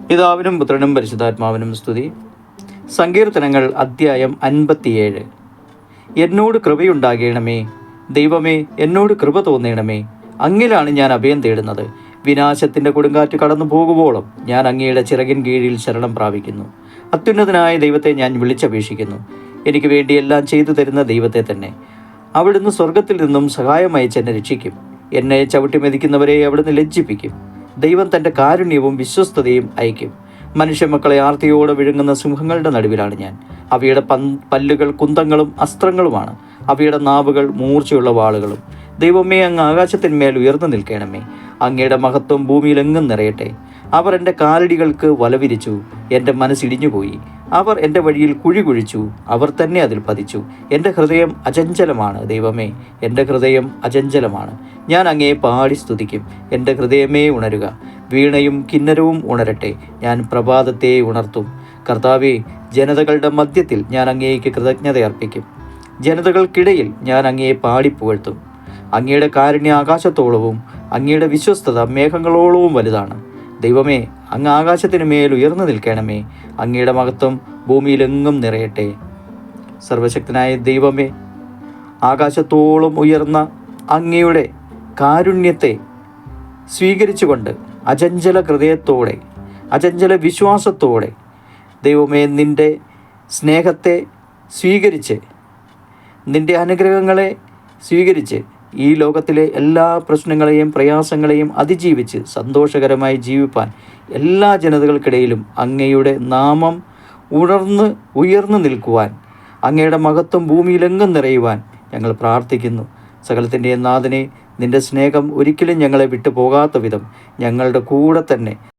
പിതാവിനും പുത്രനും പരിശുദ്ധാത്മാവിനും സ്തുതി. സങ്കീർത്തനങ്ങൾ അദ്ധ്യായം അൻപത്തിയേഴ്. എന്നോട് കൃപയുണ്ടാകണമേ. ദൈവമേ എന്നോട് കൃപ തോന്നണമേ. അങ്ങിലാണ് ഞാൻ അഭയം തേടുന്നത്. വിനാശത്തിന്റെ കൊടുങ്കാറ്റ് കടന്നു പോകുമ്പോളും ഞാൻ അങ്ങയുടെ ചിറകിൻ കീഴിൽ ശരണം പ്രാപിക്കുന്നു. അത്യുന്നതനായ ദൈവത്തെ ഞാൻ വിളിച്ചപേക്ഷിക്കുന്നു. എനിക്ക് വേണ്ടി എല്ലാം ചെയ്തു തരുന്ന ദൈവത്തെ തന്നെ. അവിടുന്ന് സ്വർഗത്തിൽ നിന്നും സഹായം അയച്ച് എന്നെ രക്ഷിക്കും. എന്നെ ചവിട്ടി മെതിക്കുന്നവരെ അവിടുന്ന് ലജ്ജിപ്പിക്കും. ദൈവം തന്റെ കാരുണ്യവും വിശ്വസ്തതയും അയക്കും മനുഷ്യമക്കളെ ആർത്തിയോടെ വിഴുങ്ങുന്ന സിംഹങ്ങളുടെ നടുവിലാണ് ഞാൻ. അവയുടെ പല്ലുകൾ കുന്തങ്ങളും അസ്ത്രങ്ങളുമാണ്. അവയുടെ നാവുകൾ മൂർച്ചയുള്ള വാളുകളും. ദൈവമേ അങ്ങ് ആകാശത്തിന്മേൽ ഉയർന്നു നിൽക്കണമേ. അങ്ങയുടെ മഹത്വം ഭൂമിയിലെങ്ങും നിറയട്ടെ. അവർ എന്റെ കാലടികൾക്ക് വലവിരിച്ചു. എന്റെ മനസ്സിടിഞ്ഞുപോയി അവർ എന്റെ വഴിയിൽ കുഴി കുഴിച്ചു. അവർ തന്നെ അതിൽ പതിച്ചു. എന്റെ ഹൃദയം അചഞ്ചലമാണ് ദൈവമേ. എന്റെ ഹൃദയം അചഞ്ചലമാണ്. ഞാൻ അങ്ങേ പാടി സ്തുതിക്കും. എന്റെ ഹൃദയമേ ഉണരുക. വീണയും കിന്നരവും ഉണരട്ടെ. ഞാൻ പ്രഭാതത്തെ ഉണർത്തും. കർത്താവെ ജനതകളുടെ മധ്യത്തിൽ ഞാൻ അങ്ങേക്ക് കൃതജ്ഞത അർപ്പിക്കും. ജനതകൾക്കിടയിൽ ഞാൻ അങ്ങയെ പാടിപ്പുകഴ്ത്തും അങ്ങയുടെ കാരുണ്യ ആകാശത്തോളവും അങ്ങയുടെ വിശ്വസ്തത മേഘങ്ങളോളവും വലുതാണ്. ദൈവമേ അങ്ങ് ആകാശത്തിന് മേൽ ഉയർന്നു നിൽക്കണമേ. അങ്ങയുടെ മഹത്വം ഭൂമിയിലെങ്ങും നിറയട്ടെ. സർവശക്തനായ ദൈവമേ ആകാശത്തോളം ഉയർന്ന അങ്ങയുടെ കാരുണ്യത്തെ സ്വീകരിച്ചുകൊണ്ട് അചഞ്ചല ഹൃദയത്തോടെ അചഞ്ചല വിശ്വാസത്തോടെ ദൈവമേ നിന്റെ സ്നേഹത്തെ സ്വീകരിച്ച് നിന്റെ അനുഗ്രഹങ്ങളെ സ്വീകരിച്ച് ഈ ലോകത്തിലെ എല്ലാ പ്രശ്നങ്ങളെയും പ്രയാസങ്ങളെയും അതിജീവിച്ച് സന്തോഷകരമായി ജീവിപ്പാൻ എല്ലാ ജനതകൾക്കിടയിലും അങ്ങയുടെ നാമം ഉണർന്ന് ഉയർന്നു നിൽക്കുവാൻ അങ്ങയുടെ മഹത്വം ഭൂമിയിലെങ്ങും നിറയുവാൻ ഞങ്ങൾ പ്രാർത്ഥിക്കുന്നു. സകലത്തിന്റെ നാഥനെ നിന്റെ സ്നേഹം ഒരിക്കലും ഞങ്ങളെ വിട്ടു പോകാത്ത വിധം ഞങ്ങളുടെ കൂടെ തന്നെ